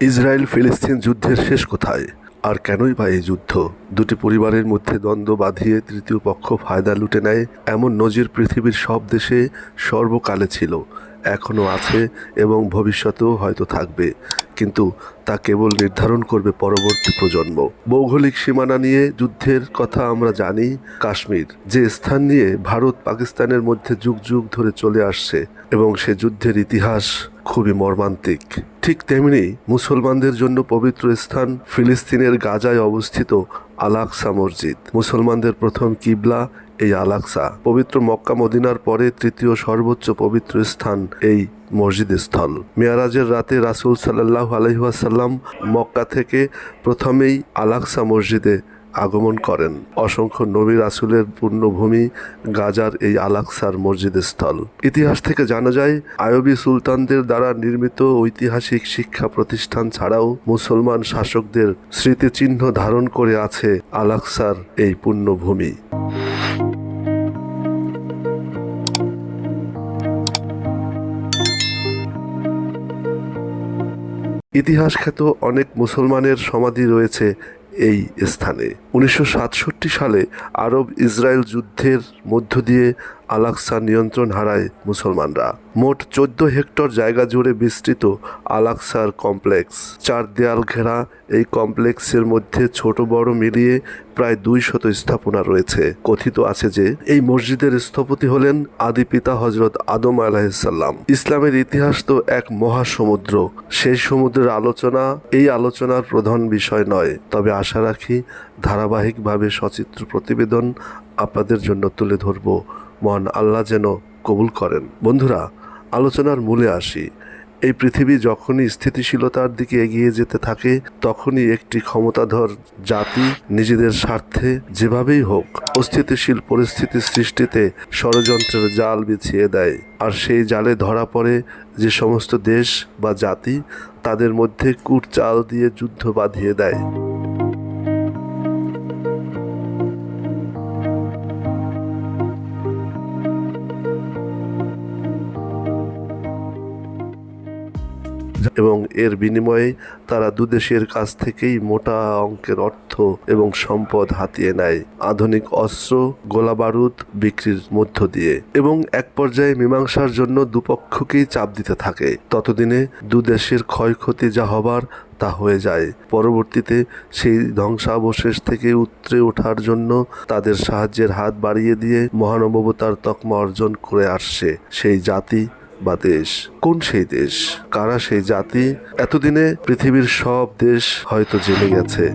Israel ফিলিস্তিন যুদ্ধের শেষ কোথায়? আর কেনই বা এই যুদ্ধ? দুটি পরিবারের মধ্যে দ্বন্দ্ব বাঁধিয়ে তৃতীয় পক্ষ ফায়দা লুটে নেয় এমন নজির পৃথিবীর সব দেশে সর্বকালে ছিল। এখনও আছে এবং ভবিষ্যতেও হয়তো থাকবে। কিন্তু তা কেবল নির্ধারণ করবে পরবর্তী প্রজন্ম। ভৌগোলিক সীমানা নিয়ে যুদ্ধের কথা আমরা জানি কাশ্মীর, যে স্থান নিয়ে ভারত পাকিস্তানের মধ্যে যুগ যুগ ধরে চলে আসছে এবং সে যুদ্ধের ইতিহাস খুবই মর্মান্তিক। ঠিক তেমনি মুসলমানদের জন্য পবিত্র স্থান ফিলিস্তিনের গাজায় অবস্থিত আলাকসা মসজিদ। মুসলমানদের প্রথম কিবলা এই আলাকসা পবিত্র মক্কা মদিনার পরে তৃতীয় সর্বোচ্চ পবিত্র স্থান এই মসজিদ স্থল। মেয়ারাজের রাতে রাসূল সাল্লাহ আলহিহাসাল্লাম মক্কা থেকে প্রথমেই আলাকসা মসজিদে আগমন করেন। অসংখ্য নবী রাসুলের পূর্ণভূমি গাজার এই আলাকসার মসজিদ স্থল ইতিহাস থেকে জানা যায় আয়বী সুলতানদের দ্বারা নির্মিত ঐতিহাসিক শিক্ষা প্রতিষ্ঠান ছাড়াও মুসলমান শাসকদের স্মৃতিচিহ্ন ধারণ করে আছে আলাকসার এই পূর্ণভূমি। ইতিহাস খ্যাত অনেক মুসলমানের সমাধি রয়েছে এই স্থানে। উনিশশো সাতষট্টি সালে আরব ইসরায়েল যুদ্ধের মধ্য দিয়ে আলাকসা নিয়ন্ত্রণ হারায় মুসলমানরা। মোট চোদ্দ হেক্টর জায়গা জুড়ে বিস্তৃত আলাকসার কমপ্লেক্স। চার দেয়াল ঘেরা এই কমপ্লেক্সের মধ্যে ছোট বড় মিলিয়ে প্রায় দুই শত স্থাপনা রয়েছে। কথিত আছে যে, এই মসজিদের স্থপতি হলেন আদি পিতা হজরত আদম আলাহিসাল্লাম ইসলামের ইতিহাস তো এক মহাসমুদ্র। সেই সমুদ্রের আলোচনা এই আলোচনার প্রধান বিষয় নয়। তবে আশা রাখি ধারাবাহিকভাবে সচিত্র প্রতিবেদন আপনাদের জন্য তুলে ধরব। মহান আল্লাহ যেন কবুল করেন। বন্ধুরা, আলোচনার মূলে আসি। এই পৃথিবী যখনই স্থিতিশীলতার দিকে এগিয়ে যেতে থাকে, তখনই একটি ক্ষমতাধর জাতি নিজেদের স্বার্থে যেভাবেই হোক অস্থিতিশীল পরিস্থিতি সৃষ্টিতে ষড়যন্ত্রের জাল বিছিয়ে দেয়। আর সেই জালে ধরা পড়ে যে সমস্ত দেশ বা জাতি, তাদের মধ্যে কুট চাল দিয়ে যুদ্ধ বাঁধিয়ে দেয়। এবং এর বিনিময়ে তারা দুদেশের কাছ থেকেই মোটা অঙ্কের অর্থ এবং সম্পদ হাতিয়ে নেয়। আধুনিক অস্ত্র গোলাবারুদ বিক্রির মধ্য দিয়ে এবং এক পর্যায়ে মীমাংসার জন্য দুপক্ষকেই চাপ দিতে থাকে। ততদিনে দুদেশের ক্ষয়ক্ষতি যা হবার তা হয়ে যায়। পরবর্তীতে সেই ধ্বংসাবশেষ থেকে উতরে ওঠার জন্য তাদের সাহায্যের হাত বাড়িয়ে দিয়ে মহানবতার তকমা অর্জন করে আসছে। সেই জাতি বা দেশ? কোন সেই দেশ? কারা সেই জাতি? এতদিনে পৃথিবীর সব দেশ হয়তো জেনে গেছে।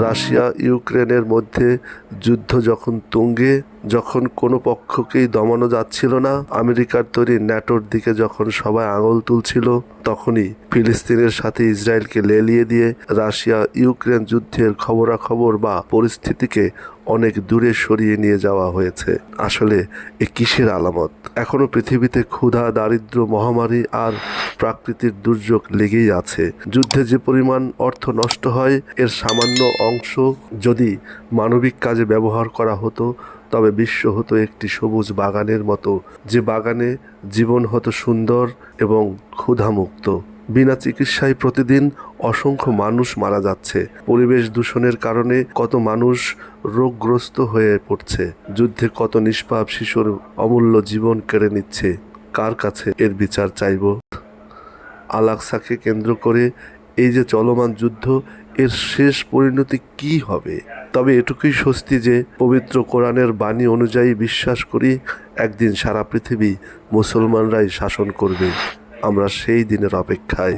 রাশিয়া, ইউক্রেনের মধ্যে যুদ্ধ যখন তুঙ্গে যখন কোনো পক্ষকেই দমানো যাচ্ছিল না, আমেরিকার তৈরি ন্যাটোর দিকে যখন সবাই আঙুল তুলছিল, তখনই ফিলিস্তিনের সাথে ইসরায়েলকে লেলিয়ে দিয়ে রাশিয়া ইউক্রেন যুদ্ধের খবরাখবর বা পরিস্থিতিকে অনেক দূরে সরিয়ে নিয়ে যাওয়া হয়েছে। আসলে এ কিসের আলামত? এখনও পৃথিবীতে ক্ষুধা, দারিদ্র, মহামারী আর প্রাকৃতিক দুর্যোগ লেগেই আছে। যুদ্ধে যে পরিমাণ অর্থ নষ্ট হয়, এর সামান্য অংশ যদি মানবিক কাজে ব্যবহার করা হতো তবে বিশ্ব হতো একটি সবুজ বাগানের মতো, যে বাগানে জীবন হতো সুন্দর এবং ক্ষুধামুক্ত। বিনা চিকিৎসায় প্রতিদিন অসংখ্য মানুষ মারা যাচ্ছে। পরিবেশ দূষণের কারণে কত মানুষ রোগগ্রস্ত হয়ে পড়ছে। যুদ্ধে কত নিষ্পাপ শিশুর অমূল্য জীবন কেড়ে নিচ্ছে। কার কাছে এর বিচার চাইব? আলাক্সাকে কেন্দ্র করে এই যে চলমান যুদ্ধ, এর শেষ পরিণতি কি হবে? তবে এটুকুই স্বস্তি যে পবিত্র কোরআনের বাণী অনুযায়ী বিশ্বাস করি, একদিন সারা পৃথিবী মুসলমানরাই শাসন করবে। আমরা সেই দিনের অপেক্ষায়।